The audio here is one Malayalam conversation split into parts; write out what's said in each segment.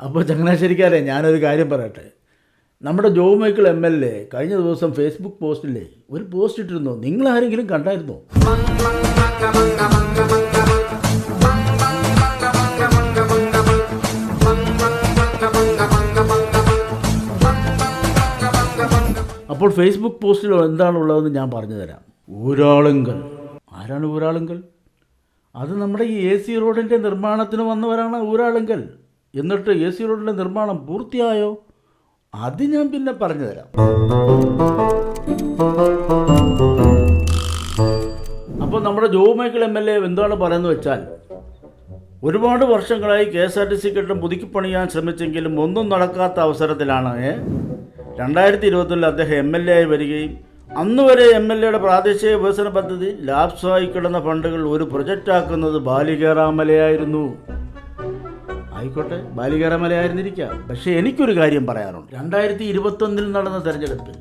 അപ്പോൾ ചങ്ങനാശ്ശേരിക്കാരെ ഞാനൊരു കാര്യം പറയട്ടെ. നമ്മുടെ Jo Michael M L A കഴിഞ്ഞ ദിവസം ഫേസ്ബുക്ക് പോസ്റ്റില്ലേ ഒരു പോസ്റ്റ് ഇട്ടിരുന്നു. നിങ്ങൾ ആരെങ്കിലും കണ്ടായിരുന്നോ? അപ്പോൾ ഫേസ്ബുക്ക് പോസ്റ്റിൽ എന്താണുള്ളതെന്ന് ഞാൻ പറഞ്ഞു തരാം ഊരാളുങ്കൽ ആരാണ് ഊരാളുങ്കൽ അത് നമ്മുടെ ഈ എ സി റോഡിന്റെ നിർമ്മാണത്തിന് വന്നവരാണ് ഊരാളുങ്കൽ എന്നിട്ട് എ സി റോഡിന്റെ നിർമ്മാണം പൂർത്തിയായോ? അത് ഞാൻ പിന്നെ പറഞ്ഞു തരാം അപ്പോൾ നമ്മുടെ Jo Michael M L A എന്താണ് പറയുന്നത് വെച്ചാൽ ഒരുപാട് വർഷങ്ങളായി K S R T C കെട്ടും പുതുക്കിപ്പണിയാൻ ശ്രമിച്ചെങ്കിലും ഒന്നും നടക്കാത്ത അവസരത്തിലാണ് രണ്ടായിരത്തി ഇരുപത്തൊന്നിൽ അദ്ദേഹം എം എൽ എ ആയി വരികയും അന്ന് വരെ എം എൽ എയുടെ പ്രാദേശിക വികസന പദ്ധതി ലാപ്സായി കിടന്ന ഫണ്ടുകൾ ഒരു പ്രൊജക്റ്റാക്കുന്നത് ബാലികേറാമലയായിരുന്നു. ആയിക്കോട്ടെ ബാലികേറാമലയായിരുന്നിരിക്കാം. പക്ഷേ എനിക്കൊരു കാര്യം പറയാനുണ്ട്. രണ്ടായിരത്തി ഇരുപത്തൊന്നിൽ നടന്ന തെരഞ്ഞെടുപ്പിൽ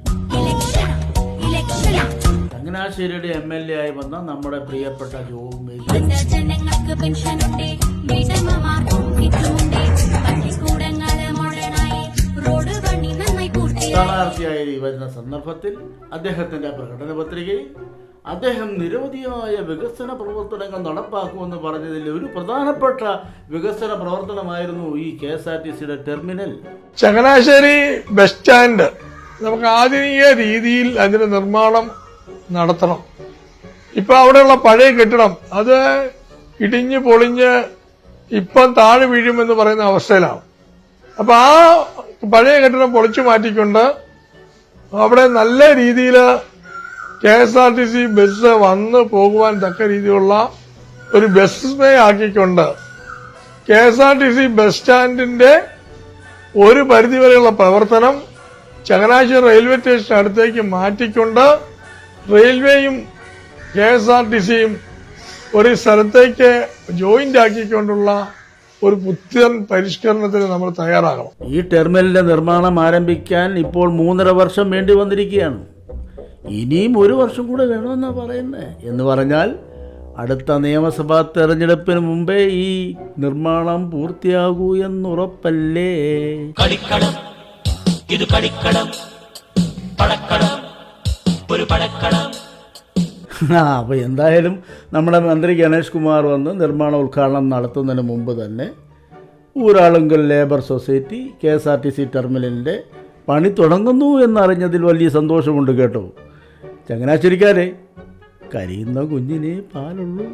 ചങ്ങനാശ്ശേരിയുടെ എം എൽ എ ആയി വന്ന നമ്മുടെ പ്രിയപ്പെട്ട ജോ മേരി സ്ഥാനാർത്ഥിയായി വരുന്ന സന്ദർഭത്തിൽ അദ്ദേഹത്തിന്റെ പ്രകടന പത്രികയിൽ അദ്ദേഹം നിരവധിയായ വികസന പ്രവർത്തനങ്ങൾ നടപ്പാക്കുമെന്ന് പറഞ്ഞതിൽ ഒരു പ്രധാനപ്പെട്ട വികസന പ്രവർത്തനമായിരുന്നു ഈ കെ എസ് ആർ ടി സിയുടെ ടെർമിനൽ. Changanassery bus stand. നമുക്ക് ആധുനിക രീതിയിൽ അതിന്റെ നിർമ്മാണം നടത്തണം. ഇപ്പൊ അവിടെയുള്ള പഴയ കെട്ടിടം അത് ഇടിഞ്ഞ് പൊളിഞ്ഞ് ഇപ്പം താഴെ വീഴുമെന്ന് പറയുന്ന അവസ്ഥയിലാണ്. അപ്പൊ ആ പഴയ കെട്ടിടം പൊളിച്ചു മാറ്റിക്കൊണ്ട് അവിടെ നല്ല രീതിയിൽ K S R T C bus വന്ന് പോകുവാൻ തക്ക രീതിയിലുള്ള ഒരു bus way ആക്കിക്കൊണ്ട് K S R T C bus സ്റ്റാൻഡിന്റെ ഒരു പരിധിവരെയുള്ള പ്രവർത്തനം ചങ്ങനാശ്ശേരി റെയിൽവേ സ്റ്റേഷൻ അടുത്തേക്ക് മാറ്റിക്കൊണ്ട് റെയിൽവേയും കെ എസ് ആർ ടി സിയും ഒരു സ്ഥലത്തേക്ക് ജോയിന്റ് ആക്കിക്കൊണ്ടുള്ള ഒരു പുത്തൻ പരിഷ്കരണത്തിന് നമ്മൾ തയ്യാറാകണം. ഈ ടെർമിനലിന്റെ നിർമ്മാണം ആരംഭിക്കാൻ ഇപ്പോൾ മൂന്നര വർഷം വേണ്ടി വന്നിരിക്കുകയാണ്. ഇനിയും ഒരു വർഷം കൂടെ വേണമെന്നാണ് പറയുന്നത് എന്ന് പറഞ്ഞാൽ അടുത്ത നിയമസഭാ തെരഞ്ഞെടുപ്പിന് മുമ്പേ ഈ നിർമ്മാണം പൂർത്തിയാകൂ എന്നുറപ്പല്ലേ? കളിക്കളം ഇത് കളിക്കളം പടക്കളം ഒരു പടക്കളം ആ അപ്പോൾ എന്തായാലും നമ്മുടെ മന്ത്രി ഗണേഷ് കുമാർ വന്ന് നിർമ്മാണ ഉദ്ഘാടനം നടത്തുന്നതിന് മുമ്പ് തന്നെ Uralungal labour society K S R T C ടെർമിനലിന്റെ പണി തുടങ്ങുന്നു എന്നറിഞ്ഞതിൽ വലിയ സന്തോഷമുണ്ട് കേട്ടോ. ചങ്ങനാശ്ശേരിക്കാരെ കരിയുന്ന കുഞ്ഞിനെ പാലുള്ളൂ.